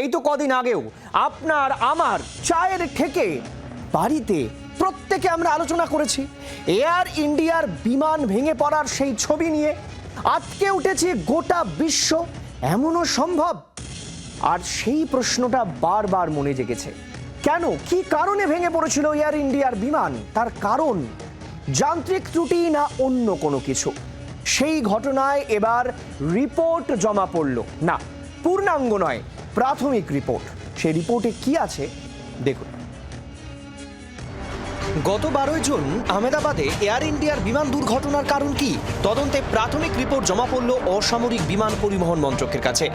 এই তো কদিন আগেও আপনার, আমার চায়ের ঠেকে বাড়িতে প্রত্যেকে আমরা আলোচনা করেছি। এয়ার ইন্ডিয়ার বিমান ভেঙে পড়ার সেই ছবি নিয়ে আটকে উঠেছে গোটা বিশ্ব। এমনও সম্ভব? আর সেই প্রশ্নটা বারবার মনে জেগেছে। কেন? কি কারণে ভেঙে পড়েছিল এয়ার ইন্ডিয়ার বিমান? তার কারণ? যান্ত্রিক ত্রুটি না অন্য কোনো কিছু? সেই ঘটনায় এবার রিপোর্ট জমা পড়ল। না, পূর্ণাঙ্গ নয়। প্রাথমিক রিপোর্ট। সেই রিপোর্টে কি আছে, দেখুন। গত বারোই জুন আহমেদাবাদে এয়ার ইন্ডিয়ার বিমান দুর্ঘটনার কারণ কি? তদন্তে প্রাথমিক রিপোর্ট জমা পড়ল অসামরিক বিমান পরিবহন মন্ত্রকের কাছে।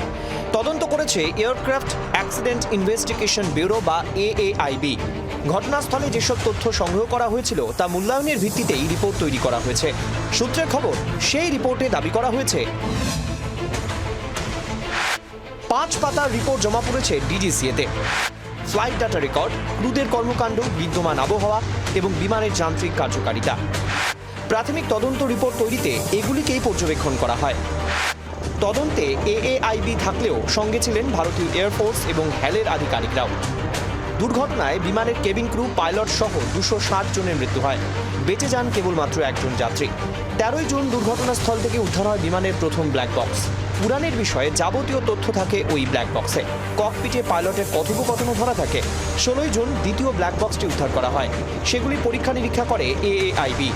তদন্ত করেছে এয়ারক্রাফট অ্যাক্সিডেন্ট ইনভেস্টিগেশন ব্যুরো বা এএআইবি। ঘটনাস্থলে যেসব তথ্য সংগ্রহ করা হয়েছিল, তা মূল্যায়নের ভিত্তিতেই রিপোর্ট তৈরি করা হয়েছে। সূত্রের খবর, সেই রিপোর্টে দাবি করা হয়েছে পাঁচ পাতার রিপোর্ট জমা পড়েছে ডিজিসিএতে ফ্লাইট ডাটা রেকর্ড ক্রুদের কর্মকাণ্ড, বিদ্যমান আবহাওয়া এবং বিমানের যান্ত্রিক কার্যকারিতা। প্রাথমিক তদন্ত রিপোর্ট তৈরিতে এগুলিকেই পর্যবেক্ষণ করা হয়। তদন্তে এএআইবি থাকলেও সঙ্গে ছিলেন ভারতীয় এয়ারফোর্স এবং হ্যালের আধিকারিকরাও। দুর্ঘটনায় বিমানের কেবিন ক্রু পাইলট সহ দুশো ষাট জনের মৃত্যু হয়। বেঁচে যান কেবলমাত্র একজন যাত্রী। তেরোই জুন দুর্ঘটনাস্থল থেকে উদ্ধার হয় বিমানের প্রথম ব্ল্যাক বক্স উড়ানের বিষয়ে যাবতীয় তথ্য থাকে ওই ব্ল্যাক বক্সে ককপিটে পাইলটের কথোপকথনও ধরা থাকে। ষোলোই জুন দ্বিতীয় ব্ল্যাক বক্সটি উদ্ধার করা হয়। সেগুলি পরীক্ষা নিরীক্ষা করে এএআইবি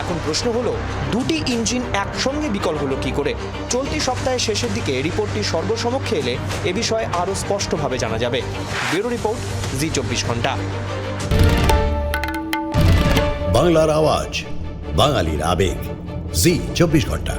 এখন প্রশ্ন হলো, দুটি ইঞ্জিন একসঙ্গে বিকল হলো কি করে? চলতি সপ্তাহের শেষের দিকে রিপোর্টটি সর্বসমক্ষে এলে এ বিষয়ে আরও স্পষ্টভাবে জানা যাবে। ব্যুরো রিপোর্ট জি চব্বিশ ঘণ্টা। বাংলার আওয়াজ, বাঙালির আবেগ। জি চব্বিশ ঘণ্টা।